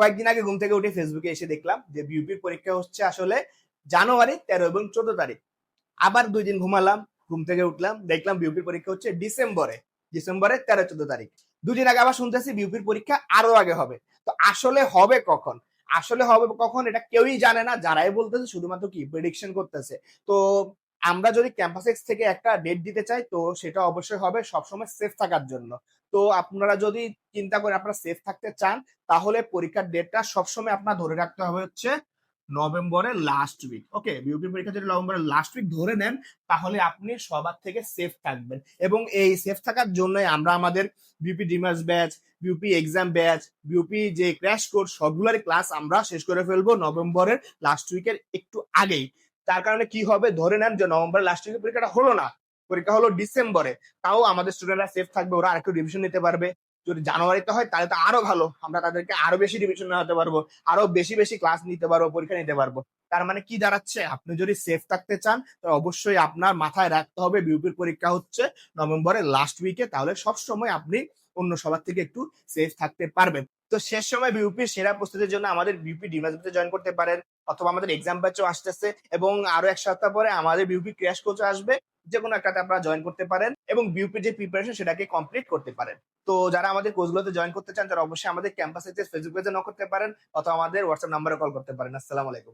কয়েকদিন আগে ঘুম থেকে উঠে ফেসবুকে এসে দেখলাম যে বিউপির পরীক্ষা হচ্ছে আসলে জানুয়ারি তেরো এবং চোদ্দ তারিখ। আবার দুই দিন ঘুমালাম, ঘুম থেকে উঠলাম, দেখলাম বিউপির পরীক্ষা হচ্ছে ডিসেম্বরে ডিসেম্বরে তেরো, চোদ্দ তারিখ। দুদিন আগে আবার শুনতেছি বিউপির পরীক্ষা আরও আগে হবে। তো আসলে হবে কখন? আসলে হবে কখন এটা কেউই জানে না, যারাই বলতেছে শুধুমাত্র কি প্রেডিকশন করতেছে। তো আমরা যদি ক্যাম্পাস এক্স থেকে একটা ডেট দিতে চাই, তো সেটা অবশ্যই হবে সবসময় সেফ থাকার জন্য। তো আপনারা যদি চিন্তা করে আপনারা সেফ থাকতে চান, তাহলে পরীক্ষার ডেটটা সবসময় আপনার ধরে রাখতে হবে হচ্ছে নভেম্বরের লাস্ট উইক ওকে বিউপি পরীক্ষা যদি নভেম্বরের লাস্ট উইক ধরে নেন, তাহলে আপনি সবার থেকে সেফ থাকবেন। এবং এই সেফ থাকার জন্যই আমরা আমাদের BUP ডিমার্স batch BUP exam batch BUP যে ক্র্যাশ কোর্স সবগুলোরই ক্লাস আমরা শেষ করে ফেলব নভেম্বরের লাস্ট উইকের একটু আগেই। তার কারণে কি হবে? ধরে নেন যে নভেম্বরের লাস্ট পরীক্ষাটা হলো না। পরীক্ষা হলো ডিসেম্বরে। তাও আমাদের স্টুডেন্টরা সেফ থাকবে, ওরা আরেকটু রিভিশন নিতে পারবে। যদি জানুয়ারিতে হয়, তাহলে তো আরও ভালো। আমরা তাদেরকে আরও বেশি রিভিশন নেওয়াতে পারব, আরও বেশি বেশি ক্লাস নিতে পারব, পরীক্ষা নিতে পারব। তার মানে কি দাঁড়াচ্ছে? আপনি যদি সেফ থাকতে চান, তো অবশ্যই আপনার মাথায় রাখতে হবে বিউপির পরীক্ষা হচ্ছে নভেম্বরের লাস্ট উইকে তাহলে সব সময় আপনি অন্য সবার থেকে একটু সেফ থাকতে পারবেন। তো শেষ সময় বিউপির সেরা প্রস্তুতির জন্য আমাদের বিউপি ডিমাসবিতে জয়েন করতে পারেন, অথবা আমাদের এক্সাম ব্যাচও আসতেছে, এবং আরও এক সপ্তাহ পরে আমাদের বিউপি ক্র্যাশ কোচও আসবে। যে কোনো একটাতে আপনারা জয়েন করতে পারেন এবং বিউপি যে প্রিপারেশন সেটাকে কমপ্লিট করতে পারেন। তো যারা আমাদের কোর্সগুলোতে জয়েন করতে চান, তারা অবশ্যই আমাদের ক্যাম্পাসে ফেসবুক পেজে ন করতে পারেন, অথবা আমাদের হোয়াটসঅ্যাপ নাম্বারে কল করতে পারেন। আসসালামু আলাইকুম।